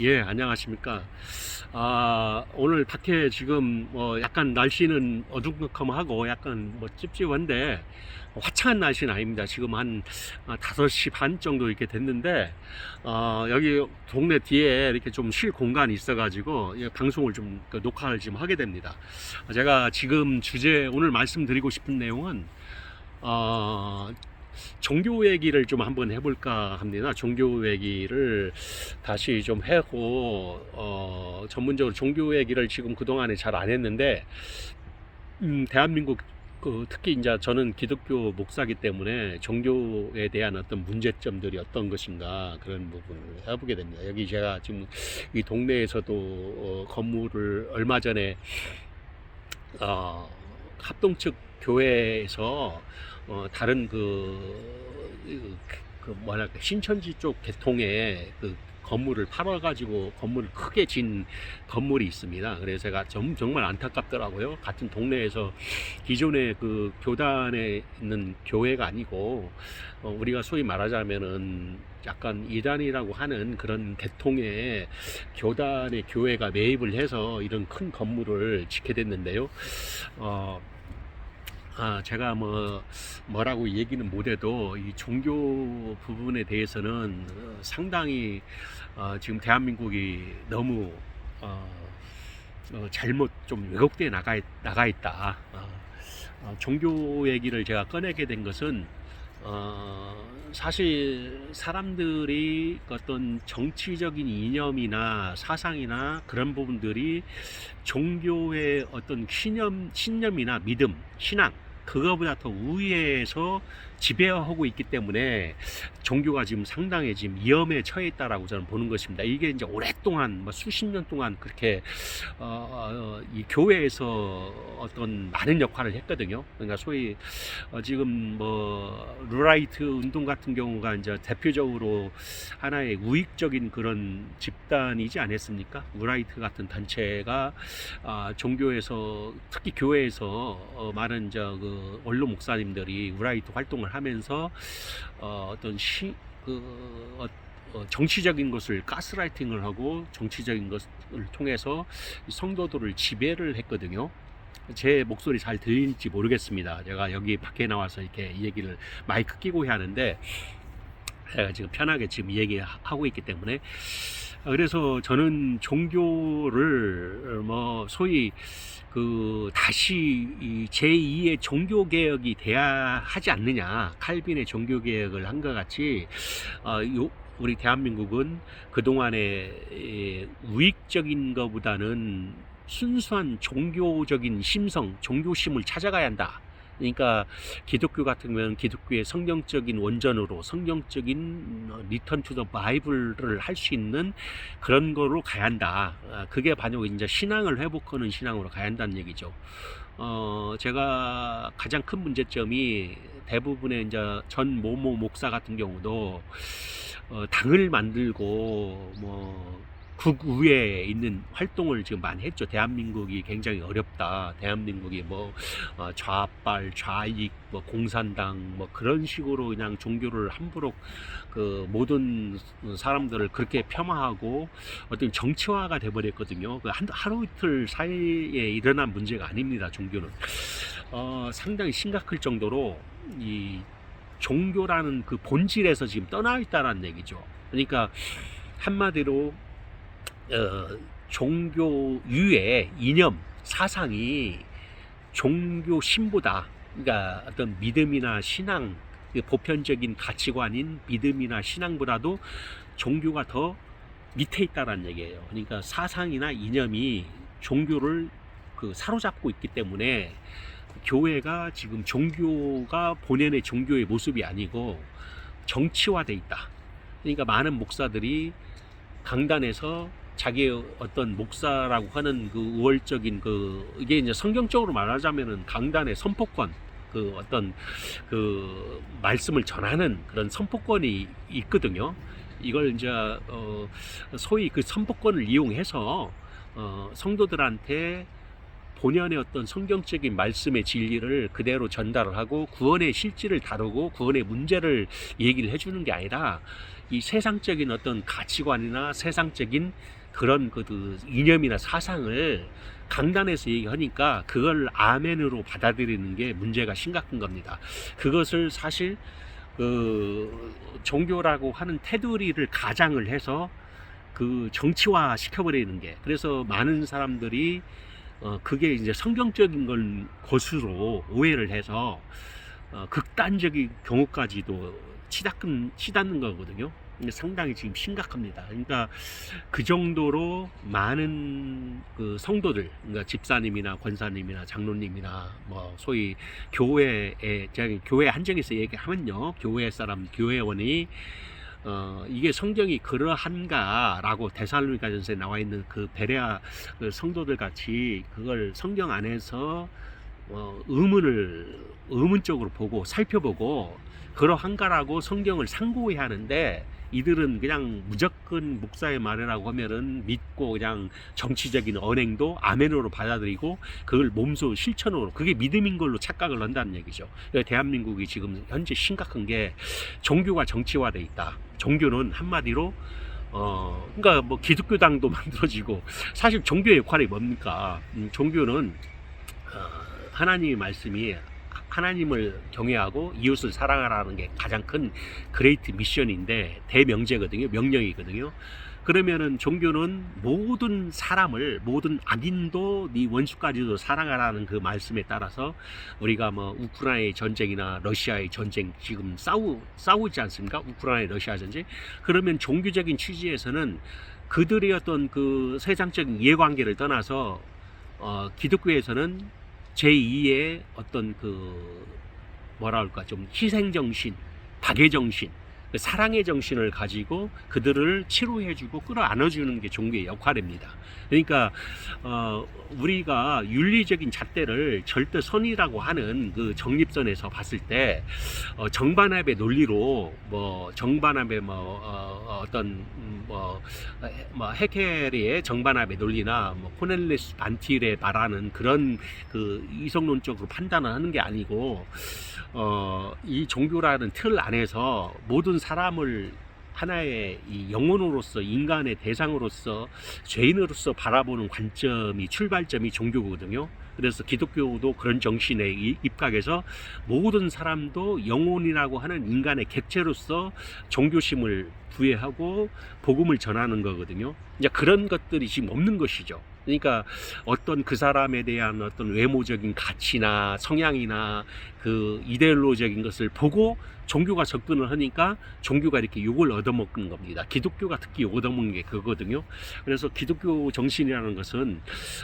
예, 안녕하십니까. 아, 오늘 밖에 지금 뭐 약간 날씨는 어두컴컴하고 약간 뭐 찝찝한데 화창한 날씨는 아닙니다. 지금 한 아, 5시 반 정도 이렇게 됐는데 어, 여기 동네 뒤에 이렇게 좀 쉴 공간이 있어가지고 이 방송을 좀 그 녹화를 지금 하게 됩니다. 제가 지금 주제 오늘 말씀드리고 싶은 내용은 어, 종교 얘기를 좀 한번 해볼까 합니다. 종교 얘기를 다시 좀 하고 어, 전문적으로 종교 얘기를 지금 그 동안에 잘 안 했는데 음, 대한민국 그 특히 이제 저는 기독교 목사기 때문에 종교에 대한 어떤 문제점들이 어떤 것인가 그런 부분을 해보게 됩니다. 여기 제가 지금 이 동네에서도 어, 건물을 얼마 전에 어, 합동 측 교회에서 어, 다른 그, 그, 그 뭐랄까 신천지 쪽 계통의 그 건물을 팔아가지고 건물을 크게 진 건물이 있습니다. 그래서 제가 정, 정말 안타깝더라고요. 같은 동네에서 기존의 그 교단에 있는 교회가 아니고 어, 우리가 소위 말하자면은 약간 이단이라고 하는 그런 계통의 교단의 교회가 매입을 해서 이런 큰 건물을 짓게 됐는데요. 어, 아, 제가 뭐, 뭐라고 얘기는 못해도 이 종교 부분에 대해서는 어, 상당히 어, 지금 대한민국이 너무 어, 어, 잘못 좀 왜곡되어 나가, 있- 나가 있다. 어, 어, 종교 얘기를 제가 꺼내게 된 것은 어, 사실 사람들이 어떤 정치적인 이념이나 사상이나 그런 부분들이 종교의 어떤 신념, 신념이나 믿음, 신앙, 그거보다 더 우위에서 지배하고 있기 때문에 종교가 지금 상당히 지금 위험에 처해 있다라고 저는 보는 것입니다. 이게 이제 오랫동안 뭐 수십 년 동안 그렇게 어, 어, 이 교회에서 어떤 많은 역할을 했거든요. 그러니까 소위 어, 지금 뭐 루라이트 운동 같은 경우가 이제 대표적으로 하나의 우익적인 그런 집단이지 않았습니까? 루라이트 같은 단체가 아, 종교에서 특히 교회에서 어, 많은 저그 원로 목사님들이 우라이트 활동을 하면서 어, 어떤 시, 그, 어, 어, 정치적인 것을 가스라이팅을 하고 정치적인 것을 통해서 이 성도들을 지배를 했거든요. 제 목소리 잘 들릴지 모르겠습니다. 제가 여기 밖에 나와서 이렇게 이 얘기를 마이크 끼고 해야 하는데 제가 지금 편하게 지금 얘기하고 있기 때문에 그래서 저는 종교를 뭐 소위 그 다시 이 제2의 종교 개혁이 돼야 하지 않느냐 칼빈의 종교 개혁을 한 것 같이 어, 요, 우리 대한민국은 그 동안에 우익적인 것보다는 순수한 종교적인 심성, 종교심을 찾아가야 한다. 그러니까 기독교 같은 경우는 기독교의 성경적인 원전으로 성경적인 리턴 투 더 바이블을 할 수 있는 그런 거로 가야 한다. 아, 그게 바로 이제 신앙을 회복하는 신앙으로 가야 한다는 얘기죠. 어, 제가 가장 큰 문제점이 대부분의 이제 전 모모 목사 같은 경우도 어, 당을 만들고 뭐 국외에 있는 활동을 지금 많이 했죠. 대한민국이 굉장히 어렵다. 대한민국이 뭐 어, 좌빨, 좌익, 뭐 공산당 뭐 그런 식으로 그냥 종교를 함부로 그 모든 사람들을 그렇게 폄하하고 어떤 정치화가 돼버렸거든요. 그 한, 하루 이틀 사이에 일어난 문제가 아닙니다. 종교는 어, 상당히 심각할 정도로 이 종교라는 그 본질에서 지금 떠나 있다라는 얘기죠. 그러니까 한마디로 어, 종교유의 이념 사상이 종교 신보다 그러니까 어떤 믿음이나 신앙 그 보편적인 가치관인 믿음이나 신앙보다도 종교가 더 밑에 있다라는 얘기예요. 그러니까 사상이나 이념이 종교를 그 사로잡고 있기 때문에 교회가 지금 종교가 본연의 종교의 모습이 아니고 정치화돼 있다. 그러니까 많은 목사들이 강단에서 자기의 어떤 목사라고 하는 그 우월적인 그 이게 이제 성경적으로 말하자면은 강단의 선포권 그 어떤 그 말씀을 전하는 그런 선포권이 있거든요. 이걸 이제 어 소위 그 선포권을 이용해서 어 성도들한테 본연의 어떤 성경적인 말씀의 진리를 그대로 전달을 하고 구원의 실질을 다루고 구원의 문제를 얘기를 해주는 게 아니라 이 세상적인 어떤 가치관이나 세상적인 그런 그 이념이나 사상을 강단에서 얘기하니까 그걸 아멘으로 받아들이는 게 문제가 심각한 겁니다. 그것을 사실 그 종교라고 하는 테두리를 가장을 해서 그 정치화 시켜버리는 게 그래서 많은 사람들이 어 그게 이제 성경적인 건 것으로 오해를 해서 어 극단적인 경우까지도 치닫는 치닫는 거거든요. 상당히 지금 심각합니다. 그러니까 그 정도로 많은 그 성도들, 그러니까 집사님이나 권사님이나 장로님이나 뭐 소위 교회에 제가 교회 한정에서 얘기하면요, 교회 사람, 교회원이 어 이게 성경이 그러한가라고 데살로니가전서에 나와 있는 그 베레아 그 성도들 같이 그걸 성경 안에서 어 의문을 의문적으로 보고 살펴보고 그러한가라고 성경을 상고해야 하는데 이들은 그냥 무조건 목사의 말이라고 하면은 믿고 그냥 정치적인 언행도 아멘으로 받아들이고 그걸 몸소 실천으로 그게 믿음인 걸로 착각을 한다는 얘기죠. 대한민국이 지금 현재 심각한 게 종교가 정치화돼 있다. 종교는 한마디로 어 그러니까 뭐 기독교당도 만들어지고 사실 종교의 역할이 뭡니까? 음, 종교는 어, 하나님의 말씀이 하나님을 경외하고 이웃을 사랑하라는 게 가장 큰 그레이트 미션인데 대명제거든요. 명령이거든요. 그러면은 종교는 모든 사람을 모든 악인도 네 원수까지도 사랑하라는 그 말씀에 따라서 우리가 뭐 우크라이나의 전쟁이나 러시아의 전쟁 지금 싸우 싸우지 않습니까? 우크라이나 러시아 전쟁. 그러면 종교적인 취지에서는 그들의 어떤 그 세상적인 이해관계를 떠나서 어, 기독교에서는 제2의 어떤 그 뭐라 할까? 좀 희생 정신, 박애 정신, 그 사랑의 정신을 가지고 그들을 치료해주고 끌어안아주는 게 종교의 역할입니다. 그러니까 어, 우리가 윤리적인 잣대를 절대 선이라고 하는 그 정립선에서 봤을 때 어, 정반합의 논리로 뭐 정반합의 뭐 어, 어떤 음, 뭐, 에, 뭐 헤켈의 정반합의 논리나 뭐 코넬리스 반틸에 말하는 그런 그 이성론적으로 판단을 하는 게 아니고 어, 이 종교라는 틀 안에서 모든 사람을 하나의 이 영혼으로서 인간의 대상으로서 죄인으로서 바라보는 관점이 출발점이 종교거든요. 그래서 기독교도 그런 정신에 이- 입각해서 모든 사람도 영혼이라고 하는 인간의 객체로서 종교심을 부여하고 복음을 전하는 거거든요. 이제 그런 것들이 지금 없는 것이죠. 그러니까 어떤 그 사람에 대한 어떤 외모적인 가치나 성향이나 그 이데올로적인 것을 보고 종교가 접근을 하니까 종교가 이렇게 욕을 얻어먹는 겁니다. 기독교가 특히 욕 얻어먹는 게 그거거든요. 그래서 기독교 정신이라는 것은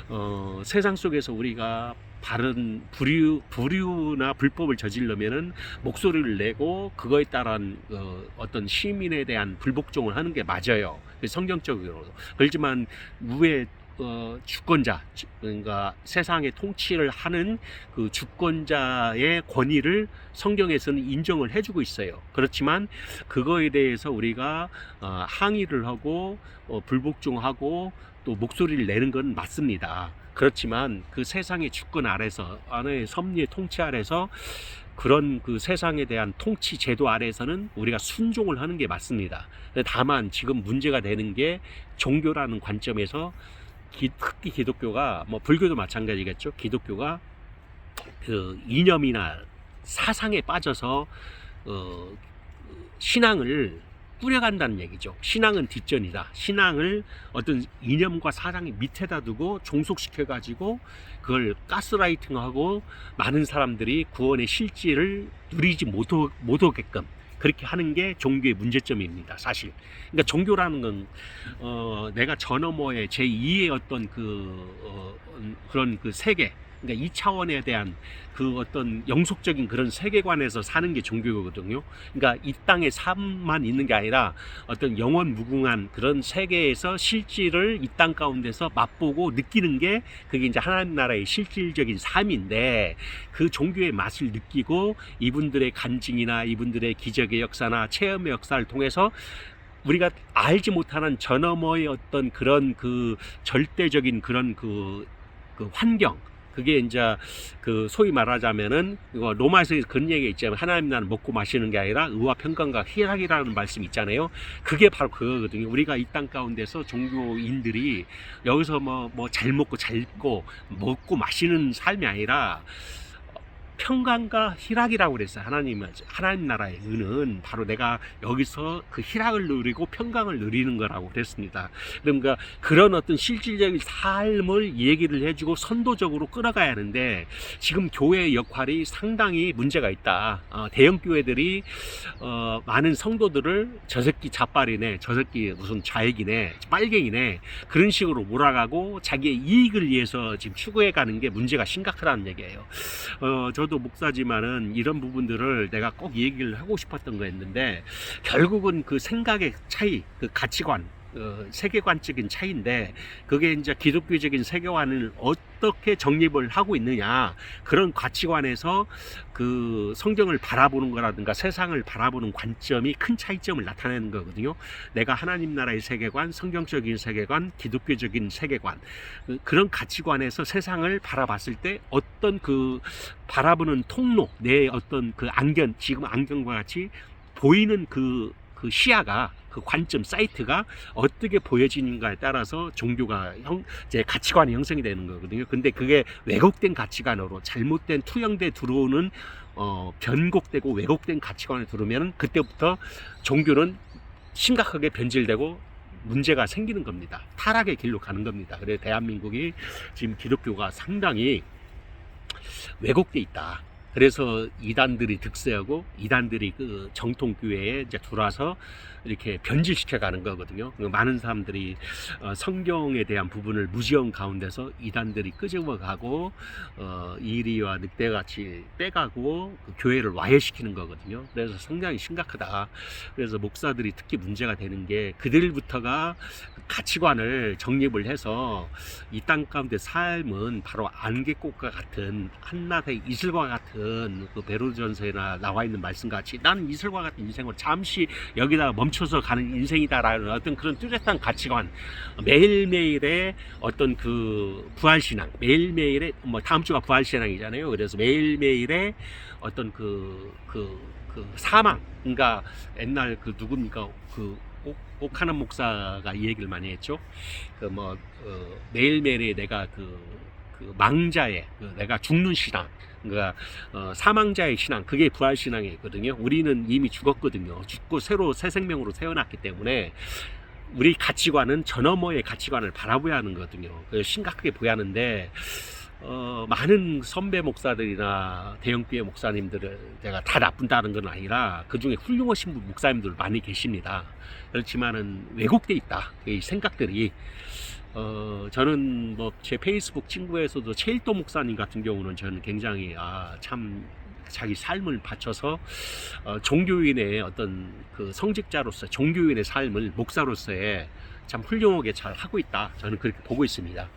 어, 세상 속에서 우리가 바른 불유, 불유나 불법을 저지르면은 목소리를 내고 그거에 따른 어, 어떤 시민에 대한 불복종을 하는 게 맞아요. 성경적으로. 그렇지만 우회 어, 주권자, 주- 그러니까 세상의 통치를 하는 그 주권자의 권위를 성경에서는 인정을 해주고 있어요. 그렇지만 그거에 대해서 우리가 어, 항의를 하고 어, 불복종하고 또 목소리를 내는 건 맞습니다. 그렇지만 그 세상의 주권 아래서 안에 섭리의 통치 아래서 그런 그 세상에 대한 통치 제도 아래서는 우리가 순종을 하는 게 맞습니다. 다만 지금 문제가 되는 게 종교라는 관점에서 기, 특히 기독교가 뭐 불교도 마찬가지겠죠. 기독교가 그 이념이나 사상에 빠져서 어, 신앙을 뿌려간다는 얘기죠. 신앙은 뒷전이다. 신앙을 어떤 이념과 사상의 밑에다 두고 종속시켜 가지고 그걸 가스라이팅하고 많은 사람들이 구원의 실질을 누리지 못하, 못하게끔 그렇게 하는 게 종교의 문제점입니다. 사실. 그러니까 종교라는 건 어, 내가 저 너머의 제 2의 어떤 그 어, 그런 그 세계, 그러니까 이 차원에 대한 그 어떤 영속적인 그런 세계관에서 사는 게 종교거든요. 그러니까 이 땅의 삶만 있는 게 아니라 어떤 영원 무궁한 그런 세계에서 실질을 이 땅 가운데서 맛보고 느끼는 게 그게 이제 하나님 나라의 실질적인 삶인데 그 종교의 맛을 느끼고 이분들의 간증이나 이분들의 기적의 역사나 체험의 역사를 통해서 우리가 알지 못하는 저 너머의 어떤 그런 그 절대적인 그런 그, 그 환경 그게 이제 그 소위 말하자면은 이거 로마에서 그런 얘기 있잖아요. 하나님 나는 먹고 마시는 게 아니라 의와 평강과 희락이라는 말씀 있잖아요. 그게 바로 그거거든요. 우리가 이 땅 가운데서 종교인들이 여기서 뭐 뭐 잘 먹고 잘 입고 먹고 마시는 삶이 아니라 평강과 희락이라고 그랬어요. 하나님은 하나님 나라의 의는 바로 내가 여기서 그 희락을 누리고 평강을 누리는 거라고 그랬습니다. 그러니까 그런 어떤 실질적인 삶을 얘기를 해주고 선도적으로 끌어가야 하는데 지금 교회의 역할이 상당히 문제가 있다. 어, 대형 교회들이 어, 많은 성도들을 저 새끼 자빨이네, 저 새끼 무슨 좌익이네, 빨갱이네 그런 식으로 몰아가고 자기의 이익을 위해서 지금 추구해 가는 게 문제가 심각하다는 얘기예요. 어, 저도 목사지만은 이런 부분들을 내가 꼭 얘기를 하고 싶었던 거였는데 결국은 그 생각의 차이, 그 가치관, 어, 세계관적인 차이인데 그게 이제 기독교적인 세계관을 어떻게 정립을 하고 있느냐 그런 가치관에서 그 성경을 바라보는 거라든가 세상을 바라보는 관점이 큰 차이점을 나타내는 거거든요. 내가 하나님 나라의 세계관, 성경적인 세계관, 기독교적인 세계관 그- 그런 가치관에서 세상을 바라봤을 때 어떤 그 바라보는 통로, 내 어떤 그 안경, 지금 안경과 같이 보이는 그, 그 시야가 그 관점 사이트가 어떻게 보여지는가에 따라서 종교가 형 이제 가치관이 형성이 되는 거거든요. 근데 그게 왜곡된 가치관으로 잘못된 투영돼 들어오는 어 변곡되고 왜곡된 가치관에 들어오면 그때부터 종교는 심각하게 변질되고 문제가 생기는 겁니다. 타락의 길로 가는 겁니다. 그래서 대한민국이 지금 기독교가 상당히 왜곡돼 있다. 그래서 이단들이 득세하고 이단들이 그 정통 교회에 이제 들어와서 이렇게 변질시켜 가는 거거든요. 그 많은 사람들이 어, 성경에 대한 부분을 무지한 가운데서 이단들이 끄집어 가고 어, 이리와 늑대같이 빼가고 그 교회를 와해시키는 거거든요. 그래서 상당히 심각하다. 그래서 목사들이 특히 문제가 되는 게 그들부터가 가치관을 정립을 해서 이 땅 가운데 삶은 바로 안개꽃과 같은 한낮의 이슬과 같은 그 베르전서에나 나와 있는 말씀 같이 나는 이슬과 같은 인생을 잠시 여기다가 멈 춰서 가는 인생이다라는 어떤 그런 뚜렷한 가치관 매일매일의 어떤 그 부활신앙 매일매일의 뭐 다음 주가 부활신앙이잖아요 그래서 매일매일의 어떤 그 그, 그 사망 그러니까 옛날 그 누굽니까 그 옥- 옥하는 목사가 이 얘기를 많이 했죠. 그 뭐 어, 매일매일의 내가 그, 그 망자의 그 내가 죽는 신앙, 그러니까 어, 사망자의 신앙, 그게 부활 신앙이거든요. 우리는 이미 죽었거든요. 죽고 새로 새 생명으로 태어났기 때문에 우리 가치관은 저 너머의 가치관을 바라보야 하는 거거든요. 그 심각하게 보야 하는데 어, 많은 선배 목사들이나 대형교회 목사님들을 제가 다 나쁜다는 건 아니라 그 중에 훌륭하신 분- 목사님들 많이 계십니다. 그렇지만은 왜곡돼 있다. 이 생각들이 어, 저는 뭐 제 페이스북 친구에서도 최일도 목사님 같은 경우는 저는 굉장히 아, 참 자기 삶을 바쳐서 어, 종교인의 어떤 그 성직자로서 종교인의 삶을 목사로서의 참 훌륭하게 잘 하고 있다. 저는 그렇게 보고 있습니다.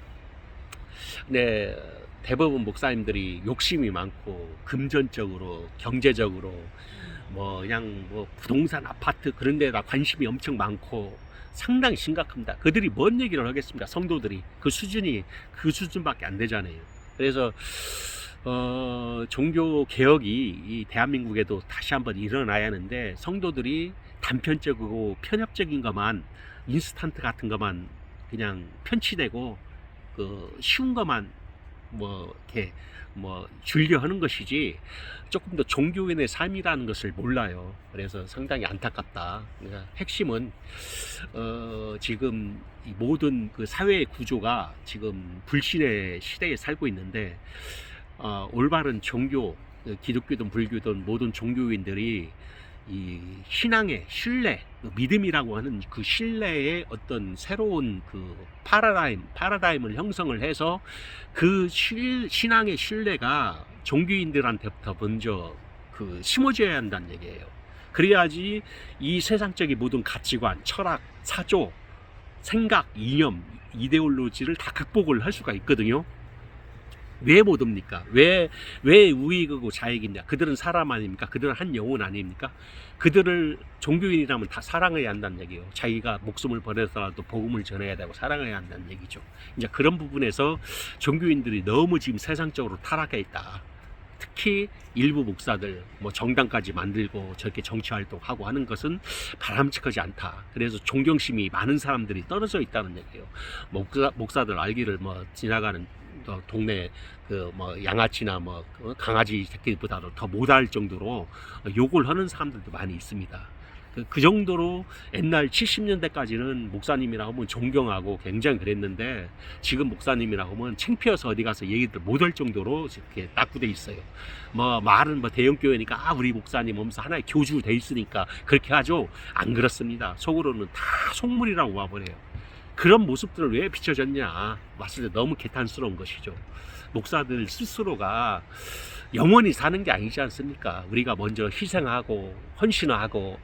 근데 대부분 목사님들이 욕심이 많고 금전적으로 경제적으로 뭐 그냥 뭐 부동산 아파트 그런 데다 관심이 엄청 많고 상당히 심각합니다. 그들이 뭔 얘기를 하겠습니까? 성도들이 그 수준이 그 수준밖에 안 되잖아요. 그래서 어, 종교 개혁이 이 대한민국에도 다시 한번 일어나야 하는데 성도들이 단편적이고 편협적인 것만 인스턴트 같은 것만 그냥 편취되고 그 쉬운 것만 뭐 이렇게 뭐 즐겨하는 것이지 조금 더 종교인의 삶이라는 것을 몰라요. 그래서 상당히 안타깝다. 그러니까 핵심은 어 지금 이 모든 그 사회의 구조가 지금 불신의 시대에 살고 있는데 어 올바른 종교 그 기독교든 불교든 모든 종교인들이 이 신앙의 신뢰, 그 믿음이라고 하는 그 신뢰의 어떤 새로운 그 파라다임, 파라다임을 형성을 해서 그 실, 신앙의 신뢰가 종교인들한테부터 먼저 그 심어져야 한다는 얘기예요. 그래야지 이 세상적인 모든 가치관, 철학, 사조, 생각, 이념, 이데올로지를 다 극복을 할 수가 있거든요. 왜 못 옵니까? 왜, 왜 우익이고 좌익이냐? 그들은 사람 아닙니까? 그들은 한 영혼 아닙니까? 그들을 종교인이라면 다 사랑해야 한다는 얘기예요. 자기가 목숨을 버려서라도 복음을 전해야 되고 사랑해야 한다는 얘기죠. 이제 그런 부분에서 종교인들이 너무 지금 세상적으로 타락해 있다. 특히 일부 목사들 뭐 정당까지 만들고 저렇게 정치 활동하고 하는 것은 바람직하지 않다. 그래서 존경심이 많은 사람들이 떨어져 있다는 얘기예요. 목사, 목사들 알기를 뭐 지나가는 또 동네 그 뭐 양아치나 뭐 어, 강아지 새끼보다도 더 못할 정도로 욕을 하는 사람들도 많이 있습니다. 그, 그 정도로 옛날 70년대까지는 목사님이라고 하면 존경하고 굉장히 그랬는데 지금 목사님이라고 하면 창피해서 어디 가서 얘기들 못할 정도로 이렇게 낙구돼 있어요. 뭐 말은 뭐 대형 교회니까 아 우리 목사님 하면서 하나의 교주 돼 있으니까 그렇게 하죠. 안 그렇습니다. 속으로는 다 속물이라고 와버려요. 그런 모습들을 왜 비춰졌냐 봤을 때 너무 개탄스러운 것이죠. 목사들 스스로가 영원히 사는 게 아니지 않습니까? 우리가 먼저 희생하고 헌신하고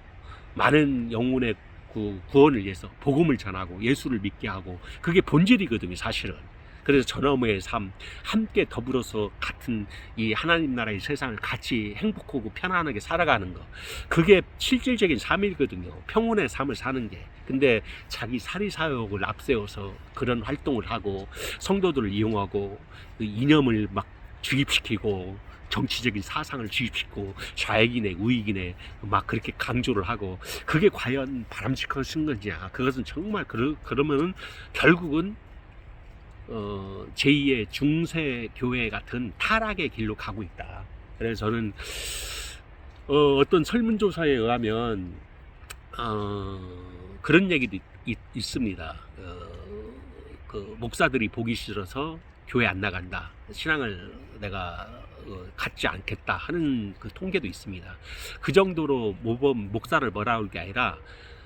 많은 영혼의 구, 구원을 위해서 복음을 전하고 예수를 믿게 하고 그게 본질이거든요, 사실은. 그래서 전어머의 삶 함께 더불어서 같은 이 하나님 나라의 세상을 같이 행복하고 편안하게 살아가는 거. 그게 실질적인 삶이거든요. 평온의 삶을 사는 게. 근데 자기 사리 사욕을 앞세워서 그런 활동을 하고 성도들을 이용하고 그 이념을 막 주입시키고 정치적인 사상을 주입시키고 좌익이네 우익이네 막 그렇게 강조를 하고 그게 과연 바람직한 건지야 그것은 정말 그러, 그러면은 결국은 어, 제2의 중세 교회 같은 타락의 길로 가고 있다. 그래서 저는 어, 어떤 설문조사에 의하면 어, 그런 얘기도 있, 습니다 그 목사들이 보기 싫어서 교회 안 나간다. 신앙을 내가 어, 갖지 않겠다 하는 그 통계도 있습니다. 그 정도로 모범 목사를 뭐라 할 게 아니라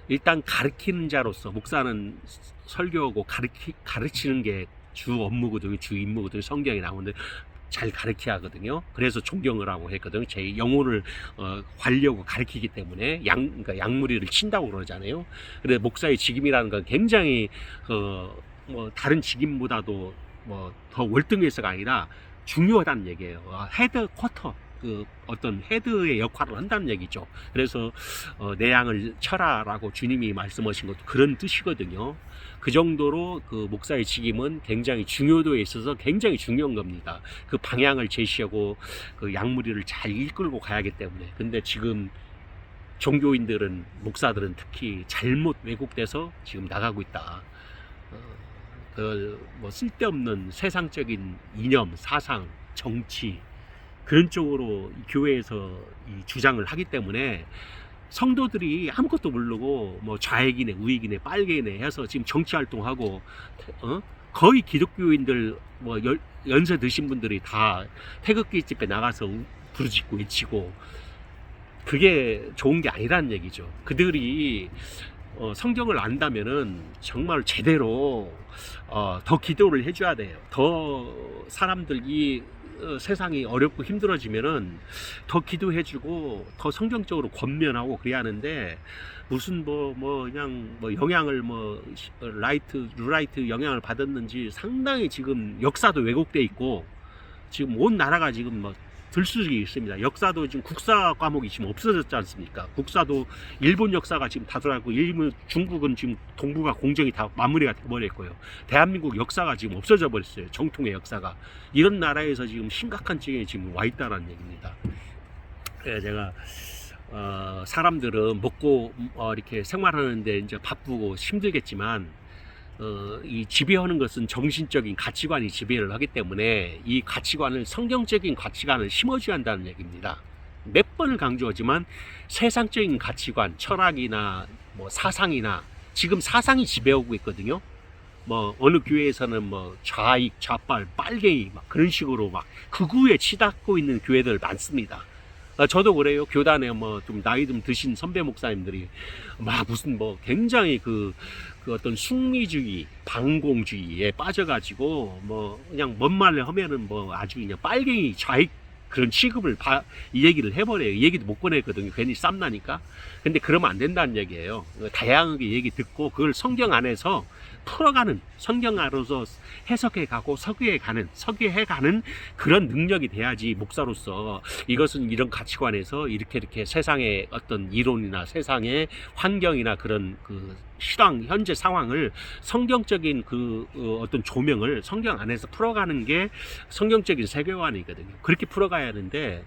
일단 가르치는 자로서 목사는 설교하고 가르치, 가르치는 게 주 업무거든요. 주 임무거든요. 성경에 나오는데 잘 가르쳐야 하거든요. 그래서 존경을 하고 했거든요. 제 영혼을 어, 관려고 가르치기 때문에 양, 그러니까 양무리를 친다고 그러잖아요. 근데 목사의 직임이라는 건 굉장히 어, 뭐 다른 직임보다도 뭐 더 월등해서가 아니라 중요하다는 얘기예요. 아, 헤드 쿼터 그 어떤 헤드의 역할을 한다는 얘기죠. 그래서 어, 내 양을 쳐라라고 주님이 말씀하신 것도 그런 뜻이거든요. 그 정도로 그 목사의 직임은 굉장히 중요도에 있어서 굉장히 중요한 겁니다. 그 방향을 제시하고 그 양무리를 잘 이끌고 가야 하기 때문에. 근데 지금 종교인들은 목사들은 특히 잘못 왜곡돼서 지금 나가고 있다. 어, 그뭐 쓸데없는 세상적인 이념, 사상, 정치 그런 쪽으로 이 교회에서 이 주장을 하기 때문에 성도들이 아무것도 모르고 뭐 좌익이네 우익이네 빨개네 해서 지금 정치 활동하고 어? 거의 기독교인들 뭐 열- 연세 드신 분들이 다 태극기 집에 나가서 우- 부르짖고 외치고 그게 좋은 게 아니라는 얘기죠. 그들이 어, 성경을 안다면은 정말 제대로 어, 더 기도를 해줘야 돼요. 더 사람들이 어, 세상이 어렵고 힘들어지면은 더 기도해주고 더 성경적으로 권면하고 그래야 하는데 무슨 뭐뭐 그냥 뭐 영향을 뭐 시- 어, 라이트 루라이트 영향을 받았는지 상당히 지금 역사도 왜곡돼 있고 지금 온 나라가 지금 뭐 들쑤기 있습니다. 역사도 지금 국사 과목이 지금 없어졌지 않습니까? 국사도 일본 역사가 지금 다 들어가고 일본 중국은 지금 동북아 공정이 다 마무리가 돼버렸고요. 대한민국 역사가 지금 없어져 버렸어요. 정통의 역사가 이런 나라에서 지금 심각한 지경에 지금 와 있다라는 얘기입니다. 그래서 제가 어, 사람들은 먹고 어, 이렇게 생활하는데 이제 바쁘고 힘들겠지만 어, 이 지배하는 것은 정신적인 가치관이 지배를 하기 때문에 이 가치관을 성경적인 가치관을 심어줘야 한다는 얘기입니다. 몇 번을 강조하지만 세상적인 가치관, 철학이나 뭐 사상이나 지금 사상이 지배하고 있거든요. 뭐 어느 교회에서는 뭐 좌익, 좌빨, 빨갱이 막 그런 식으로 막 극우에 치닫고 있는 교회들 많습니다. 어, 저도 그래요. 교단에 뭐 좀 나이 좀 드신 선배 목사님들이 막 무슨 뭐 굉장히 그, 그 어떤 숙미주의, 방공주의에 빠져가지고 뭐 그냥 뭔 말을 하면은 뭐 아주 그냥 빨갱이 좌익 그런 취급을 바, 이 얘기를 해버려요. 이 얘기도 못 꺼내거든요. 괜히 쌈나니까. 근데 그러면 안 된다는 얘기예요. 다양하게 얘기 듣고 그걸 성경 안에서 풀어가는 성경 안에서 해석해 가고 석유해 가는 석유해 가는 그런 능력이 돼야지 목사로서 이것은 이런 가치관에서 이렇게 이렇게 세상의 어떤 이론이나 세상의 환경이나 그런 그 실황 현재 상황을 성경적인 그 어, 어떤 조명을 성경 안에서 풀어가는 게 성경적인 세계관이거든요. 그렇게 풀어가야 하는데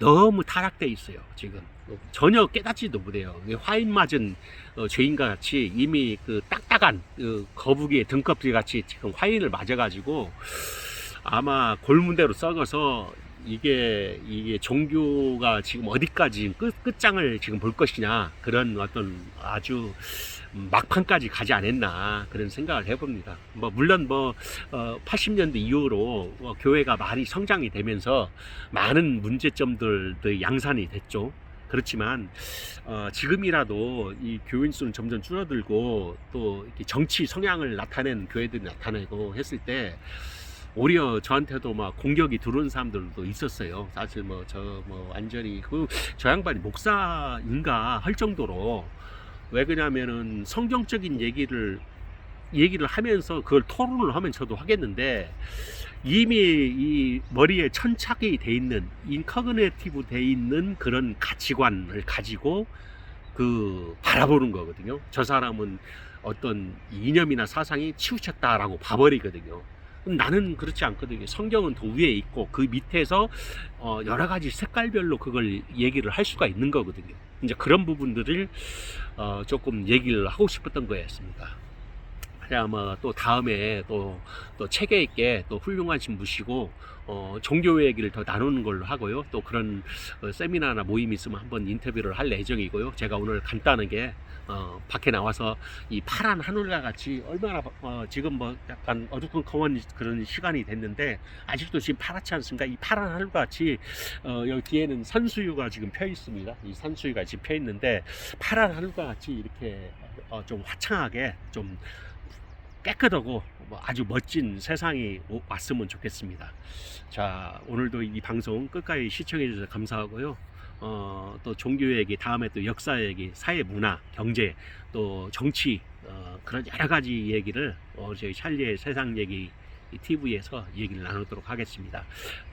너무 타락돼 있어요 지금. 전혀 깨닫지도 못해요. 화인 맞은 어, 죄인과 같이 이미 그 딱딱한 그 거북이의 등껍질 같이 지금 화인을 맞아가지고 아마 골문대로 썩어서 이게 이게 종교가 지금 어디까지 끝 끝장을 지금 볼 것이냐 그런 어떤 아주 막판까지 가지 않았나 그런 생각을 해봅니다. 뭐 물론 뭐 어, 80년대 이후로 어, 교회가 많이 성장이 되면서 많은 문제점들도 양산이 됐죠. 그렇지만 어, 지금이라도 이 교인 수는 점점 줄어들고 또 이렇게 정치 성향을 나타내는 교회들이 나타내고 했을 때 오히려 저한테도 막 공격이 들어온 사람들도 있었어요. 사실 뭐저뭐 완전히 그 저 양반이 목사인가 할 정도로 왜 그러냐면은 성경적인 얘기를 얘기를 하면서 그걸 토론을 하면 저도 하겠는데 이미 이 머리에 천착이 돼 있는 인커그네티브 돼 있는 그런 가치관을 가지고 그 바라보는 거거든요. 저 사람은 어떤 이념이나 사상이 치우쳤다라고 봐버리거든요. 나는 그렇지 않거든요. 성경은 더 위에 있고 그 밑에서 어 여러 가지 색깔별로 그걸 얘기를 할 수가 있는 거거든요. 이제 그런 부분들을 어 조금 얘기를 하고 싶었던 거였습니다. 아마 또 다음에 또, 또 체계 있게 또 훌륭하신 분이시고 어, 종교 얘기를 더 나누는 걸로 하고요. 또 그런 어, 세미나나 모임 있으면 한번 인터뷰를 할 예정이고요. 제가 오늘 간단하게 어, 밖에 나와서 이 파란 하늘과 같이 얼마나 어, 지금 뭐 약간 어두컴컴한 그런 시간이 됐는데 아직도 지금 파랗지 않습니까? 이 파란 하늘과 같이 어, 여기 뒤에는 산수유가 지금 펴 있습니다. 이 산수유가 지금 펴 있는데 파란 하늘과 같이 이렇게 어, 좀 화창하게 좀 깨끗하고 뭐 아주 멋진 세상이 오- 왔으면 좋겠습니다. 자, 오늘도 이 방송 끝까지 시청해 주셔서 감사하고요. 어, 또 종교 얘기, 다음에 또 역사 얘기, 사회 문화, 경제, 또 정치, 어, 그런 여러 가지 얘기를 어, 저희 찰리의 세상 얘기 TV에서 얘기를 나누도록 하겠습니다.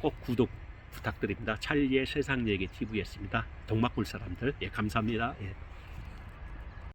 꼭 구독 부탁드립니다. 찰리의 세상 얘기 TV였습니다. 동막골 사람들, 예, 감사합니다. 예.